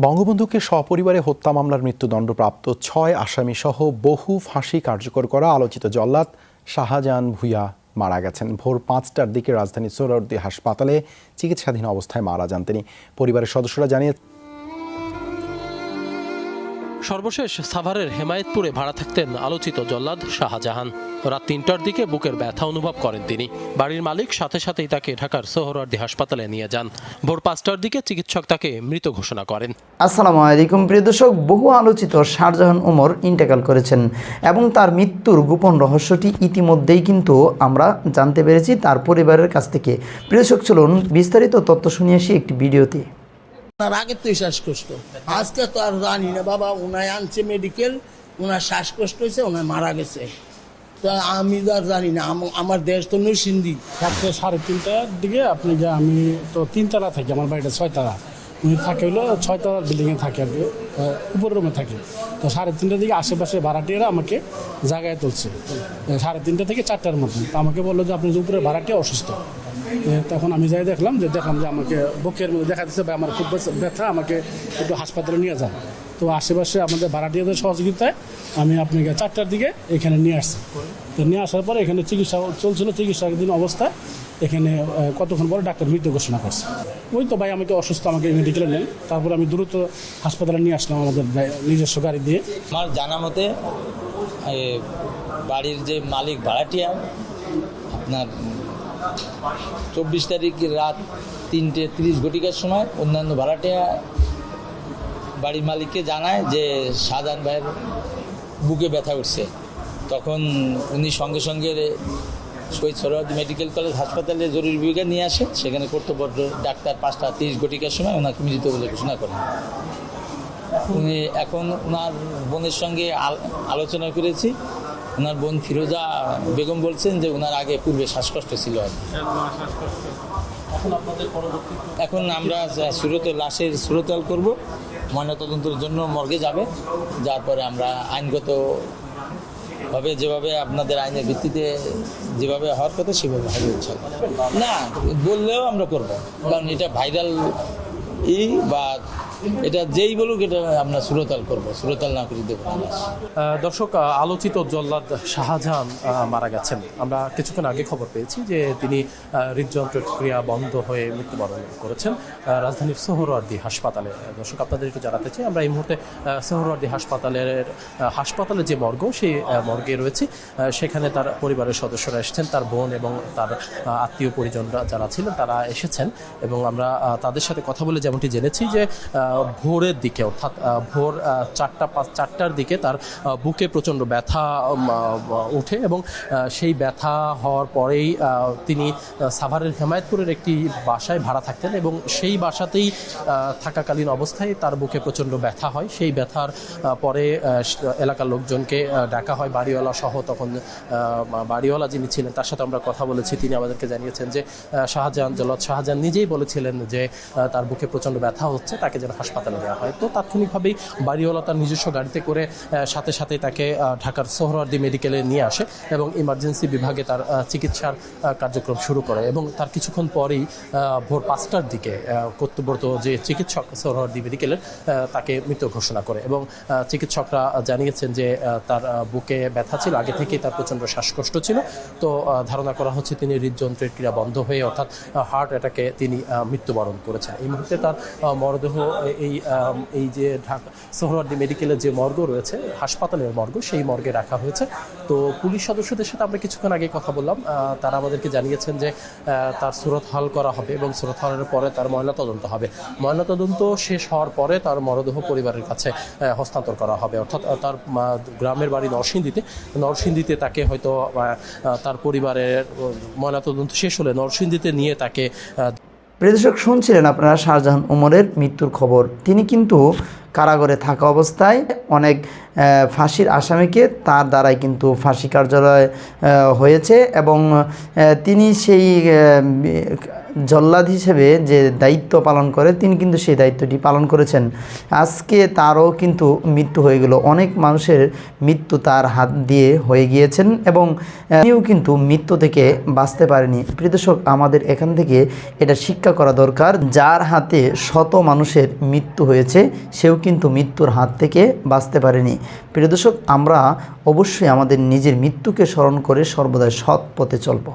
বঙ্গবন্ধুকে সপরিবারে হত্যা মামলার মৃত্যুদণ্ডপ্রাপ্ত ছয় আসামি সহ বহু ফাঁসি কার্যকর করা আলোচিত জল্লাদ। শাহজাহান ভুইয়া মারা গেছেন। ভোর পাঁচটার দিকে রাজধানী সোহরাউদ্দি হাসপাতালে চিকিৎসাধীন অবস্থায় মারা যান তিনি। পরিবারের সদস্যরা জানিয়ে সর্বশেষ সাভারের হেমায়েতপুরে ভাড়া থাকতেন আলোচিত জল্লাদ শাহজাহান। রাত তিনটার দিকে বুকের ব্যথা অনুভব করেন তিনি। বাড়ির মালিক সাথে সাথেই তাকে ঢাকার সোহরাওয়ার্দী হাসপাতালে নিয়ে যান। ভোর পাঁচটার দিকে চিকিৎসক তাকে মৃত ঘোষণা করেন। আসসালামু আলাইকুম, প্রিয় দর্শক, বহু আলোচিত শাহজাহান ওমর ইন্টেকাল করেছেন এবং তার মৃত্যুর গোপন রহস্যটি ইতিমধ্যেই কিন্তু আমরা জানতে পেরেছি তার পরিবারের কাছ থেকে। প্রিয় দর্শক, চলুন বিস্তারিত তথ্য শুনিয়ে আসি একটি ভিডিওতে। ওনার আগে তো শ্বাসকষ্ট। আজকে তো আর জানি না, বাবা ওনায় আনছে মেডিকেল ওনার শ্বাসকষ্ট হয়েছে ওনার মারা গেছে। তো আমি তো আর জানি না আমার দেশ তো নৈসিন্দি রাত্রে সাড়ে তিনটার দিকে আপনি যে, আমি তো তিনতলা থাকি, আমার বাড়িটা ছয়তলা। উনি থাকে হলো ছয়তলার বিল্ডিংয়ে থাকে আর কি উপর রুমে থাকে। তো সাড়ে তিনটার থেকে আশেপাশে ভাড়াটিয়ারা আমাকে জায়গায় তুলছে। সাড়ে তিনটা থেকে চারটার মধ্যে। তো আমাকে বলল যে, আপনি যে উপরে ভাড়াটিয়া অসুস্থ। তখন আমি যাই দেখলাম যে দেখলাম যে আমাকে বুকের মধ্যে দেখা দিচ্ছে আমার খুব ব্যথা, আমাকে একটু হাসপাতালে নিয়ে যান। তো আশেপাশে আমাদের ভাড়াটিয়াদের সহযোগিতায় আমি আপনাকে চারটার দিকে এখানে নিয়ে আসছি। তো নিয়ে আসার পরে এখানে চিকিৎসা চলছিল, চিকিৎসাধীন অবস্থায় এখানে কতক্ষণ পরে ডাক্তার মৃত্যু ঘোষণা করছে। ওই তো ভাই আমাকে অসুস্থ, আমাকে মেডিকেলে নেন। তারপর আমি দ্রুত হাসপাতালে নিয়ে আসলাম আমাদের নিজস্ব গাড়ি দিয়ে। আমার জানা মতে বাড়ির যে মালিক ভাড়াটিয়া, আপনার চব্বিশ তারিখ রাত তিনটে তিরিশ ঘটিকার সময় অন্যান্য ভাড়াটিয়া বাড়ির মালিককে জানায় যে শাহজাহান ভাইয়ের বুকে ব্যথা উঠছে। তখন উনি সঙ্গে সঙ্গে শহীদ সরোয়ার্দী মেডিকেল কলেজ হাসপাতালে জরুরি বিভাগে নিয়ে আসে সেখানে কর্তব্যরত ডাক্তার পাঁচটা তিরিশ ঘটিকার সময় ওনাকে মৃত বলে ঘোষণা করেন। উনি এখন ওনার বোনের সঙ্গে আল- আলোচনা করেছি। ওনার বোন ফিরোজা বেগম বলছেন যে ওনার আগে পূর্বে শ্বাসকষ্ট ছিল আর এখন আমরা যা সুরত লাশের সুরতাল করব। ময়নাতদন্তের জন্য মর্গে যাবে। যার পরে আমরা আইনগত ভাবে যেভাবে আপনাদের আইনের ভিত্তিতে যেভাবে হওয়ার কথা সেভাবে হবে না, বললেও আমরা করব। কারণ এটা ভাইরাল ই বা এটা যেই বলুক এটা আমরা সুরতাল করব সুরতাল না করে দেবো দর্শক আলোচিত জল্লাদ শাহজাহান মারা গেছেন। আমরা কিছুক্ষণ আগে খবর পেয়েছি যে তিনি আহ, হৃদযন্ত্রের ক্রিয়া বন্ধ হয়ে মৃত্যুবরণ করেছেন রাজধানীর সোহরাওয়ার্দী হাসপাতালে। দর্শক আপনাদের একটু জানাতে চাই আমরা এই মুহূর্তে সোহরাওয়ার্দী হাসপাতালের হাসপাতালে যে মর্গ সেই মর্গে রয়েছে। সেখানে তার পরিবারের সদস্যরা এসেছেন তার বোন এবং তার আত্মীয় পরিজনরা যারা ছিলেন তারা এসেছেন এবং আমরা তাদের সাথে কথা বলে যেমনটি জেনেছি যে ভোরের দিকে, অর্থাৎ ভোর চারটা পাঁচ, চারটার দিকে তার বুকে প্রচণ্ড ব্যথা ওঠে এবং সেই ব্যথা হওয়ার পরেই তিনি সাভারের হেমায়তপুরের একটি বাসায় ভাড়া থাকতেন এবং সেই বাসাতেই থাকাকালীন অবস্থায় তার বুকে প্রচণ্ড ব্যথা হয়। সেই ব্যথার পরে এলাকার লোকজনকে ডাকা হয় বাড়িওয়ালা সহ। তখন বাড়িওয়ালা যিনি ছিলেন, তার সাথে আমরা কথা বলেছি। তিনি আমাদেরকে জানিয়েছেন যে শাহজাহান জল্লাদ শাহজাহান নিজেই বলেছিলেন যে তার বুকে প্রচণ্ড ব্যথা হচ্ছে, তাকে যেন হাসপাতালে দেওয়া হয়। তো তাৎক্ষণিকভাবেই বাড়িওয়ালা তার নিজস্ব গাড়িতে করে সাথে সাথে তাকে ঢাকার সোহরাওয়ার্দী মেডিকেলে নিয়ে আসে এবং ইমার্জেন্সি বিভাগে তার চিকিৎসার কার্যক্রম শুরু করে এবং তার কিছুক্ষণ পরেই ভোর পাঁচটার দিকে কর্তব্যরত যে চিকিৎসক সোহরাওয়ার্দী মেডিকেলের তাকে মৃত ঘোষণা করে এবং চিকিৎসকরা জানিয়েছেন যে তার বুকে ব্যথা ছিল, আগে থেকেই তার প্রচণ্ড শ্বাসকষ্ট ছিল। তো ধারণা করা হচ্ছে তিনি হৃদযন্ত্রের ক্রিয়া বন্ধ হয়ে অর্থাৎ হার্ট অ্যাটাকে তিনি মৃত্যুবরণ করেছেন। এই মুহূর্তে তার মরদেহ এই এই যে ঢাকা সোহরাওয়ার্দী মেডিকেলের যে মর্গ রয়েছে, হাসপাতালের মর্গ, সেই মর্গে রাখা হয়েছে। তো পুলিশ সদস্যদের সাথে আমরা কিছুক্ষণ আগে কথা বললাম। তারা আমাদেরকে জানিয়েছেন যে তার সুরত হাল করা হবে এবং সুরত হালের পরে তার ময়নাতদন্ত হবে। ময়নাতদন্ত শেষ হওয়ার পরে তার মরদেহ পরিবারের কাছে হস্তান্তর করা হবে। অর্থাৎ তার গ্রামের বাড়ি নরসিংদীতে। নরসিংদীতে তাকে হয়তো তার পরিবারের ময়নাতদন্ত শেষ হলে নরসিংদীতে নিয়ে তাকে আহ, প্রিয় দর্শক শুনছিলেন আপনারা শাহজাহান উমরের মৃত্যুর খবর। তিনি কিন্তু কারাগারে থাকা অবস্থায় অনেক ফাঁসির আসামিকে তার দ্বারাই কিন্তু ফাঁসি কার্যালয় হয়েছে এবং তিনি সেই জল্লাদ হিসেবে যে দায়িত্ব পালন করে, তিনি কিন্তু সেই দায়িত্বটি পালন করেছেন। আজকে তারও কিন্তু মৃত্যু হয়ে গেল। অনেক মানুষের মৃত্যু তার হাত দিয়ে হয়ে গিয়েছেন এবং তিনিও কিন্তু মৃত্যু থেকে বাঁচতে পারেনি। প্রিয় দর্শক, আমাদের এখান থেকে এটা শিক্ষা করা দরকার, যার হাতে শত মানুষের মৃত্যু হয়েছে, সেও কিন্তু মৃত্যুর হাত থেকে বাঁচতে পারেনি। প্রিয় দর্শক, আমরা অবশ্যই আমাদের নিজের মৃত্যুকে স্মরণ করে সর্বদাই সৎ পথে চলব।